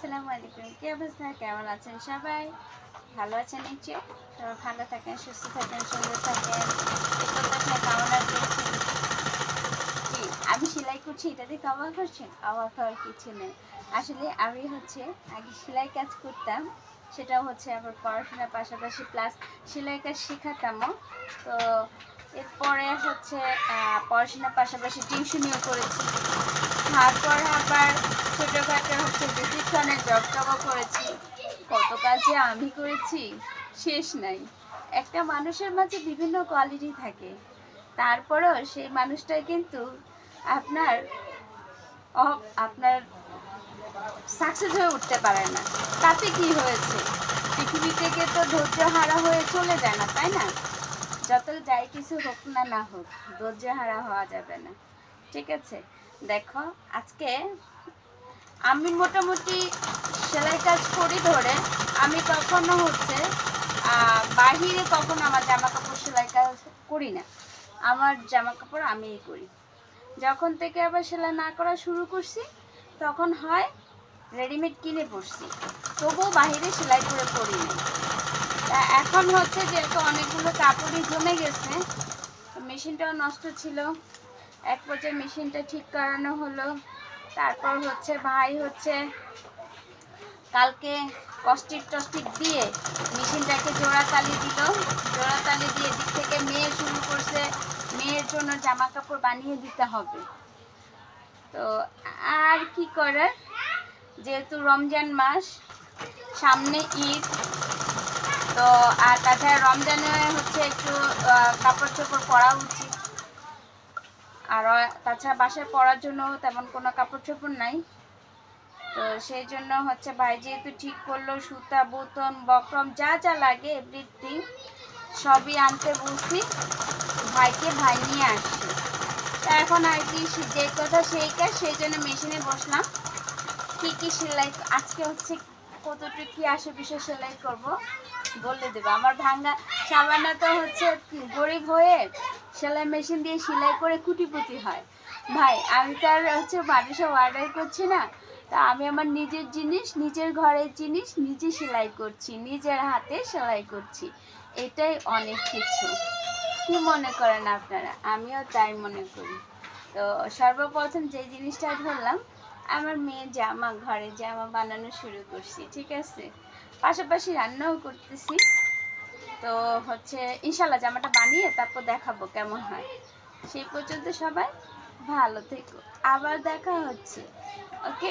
আলাইকুম। কি অবস্থা? কেমন আছেন সবাই? ভালো আছেন নিশ্চয় সবাই ভালো থাকেন, সুস্থ থাকেন, সুন্দর থাকেন। কামনা করছি। আমি সেলাই করছি, এটা দেখে অবাক করছেন অবাক হওয়ার কিছু নেই। আসলে আমি হচ্ছে আগে সেলাই কাজ করতাম সেটা হচ্ছে আবার পড়াশোনার পাশাপাশি প্লাস সেলাই কাজ শেখাতামও। তো এরপরে হচ্ছে পড়াশোনার পাশাপাশি টিউশনিও করেছি। তারপর আবার ছোটোখাটো হচ্ছে রিসিপশনের জব টবও করেছি। কত কাজে আমি করেছি, শেষ নাই। একটা মানুষের মাঝে বিভিন্ন কোয়ালিটি থাকে। তারপরেও সেই মানুষটা কিন্তু আপনার আপনার সাকসেস হয়ে উঠতে পারে না। তাতে কি হয়েছে? পৃথিবী থেকে তো ধৈর্য হারা হয়ে চলে যায় না, তাই না? যত যাই কিছু হোক না না হোক, ধৈর্য হারা হওয়া যাবে না। ঠিক আছে? দেখো, আজকে আমি মোটামুটি সেলাই কাজ করি ধরে। আমি কখনো হচ্ছে বাহিরে কখনো আমার জামা কাপড় সেলাই কাজ করি না। আমার জামা কাপড় আমিই করি। যখন থেকে আবার সেলাই না করা শুরু করছি, তখন হয় রেডিমেড কিনে পড়ছি তবুও বাহিরে সেলাই করে না। তা এখন হচ্ছে যেহেতু অনেকগুলো কাপড়ই জমে গেছে মেশিনটাও নষ্ট ছিল। এক পর্যায়ে মেশিনটা ঠিক করানো হলো। তারপর হচ্ছে ভাই হচ্ছে কালকে কস্টিক টস্টিক দিয়ে মেশিনটাকে জোড়াতালি দিল। জোড়াতালি দিয়ে দিক থেকে মেয়ে শুরু করছে। মেয়ের জন্য জামা কাপড় বানিয়ে দিতে হবে। তো আর কি করার যেহেতু রমজান মাস, সামনে ঈদ, তো আর তাছাড়া রমজানে হচ্ছে একটু কাপড় চোপড় পরা উচিত। আর তাছাড়া বাসায় পরার জন্য তেমন কোনো কাপড় চোপড় নাই। তো সেই জন্য হচ্ছে ভাই যেহেতু ঠিক করল, সুতা বোতন বক্রম, যা যা লাগে এভরিথিং সবই আনতে বলছি, ভাইকে ভাই নিয়ে আসছে। তা এখন আর কি যে কথা সেই কাজ, সেই জন্য মেশিনে বসলাম। কী কী সেলাই, আজকে হচ্ছে কতটুকু কি আসে বিষয় সেলাই করব, বলে দেবো। আমার ভাঙ্গা সাবানা তো হচ্ছে গরিব হয়ে সেলাই মেশিন দিয়ে সেলাই করে কুটিপুটি হয়। ভাই, আমি তো আর হচ্ছে মানুষে অর্ডার করছি না। তা আমি আমার নিজের জিনিস, নিজের ঘরের জিনিস নিজে সেলাই করছি, নিজের হাতে সেলাই করছি। এটাই অনেক কিছু। কি মনে করেন আপনারা? আমিও তাই মনে করি। তো সর্বপ্রথম যে জিনিসটা ধরলাম, আমার মেয়ে জামা, ঘরে জামা বানানো শুরু করছি, ঠিক আছে? পাশাপাশি রান্নাও করতেছি। তো হচ্ছে ইনশাল্লাহ জামাটা বানিয়ে তারপর দেখাবো কেমন হয়। সেই পর্যন্ত সবাই ভালো থেকো। আবার দেখা হচ্ছে। ওকে?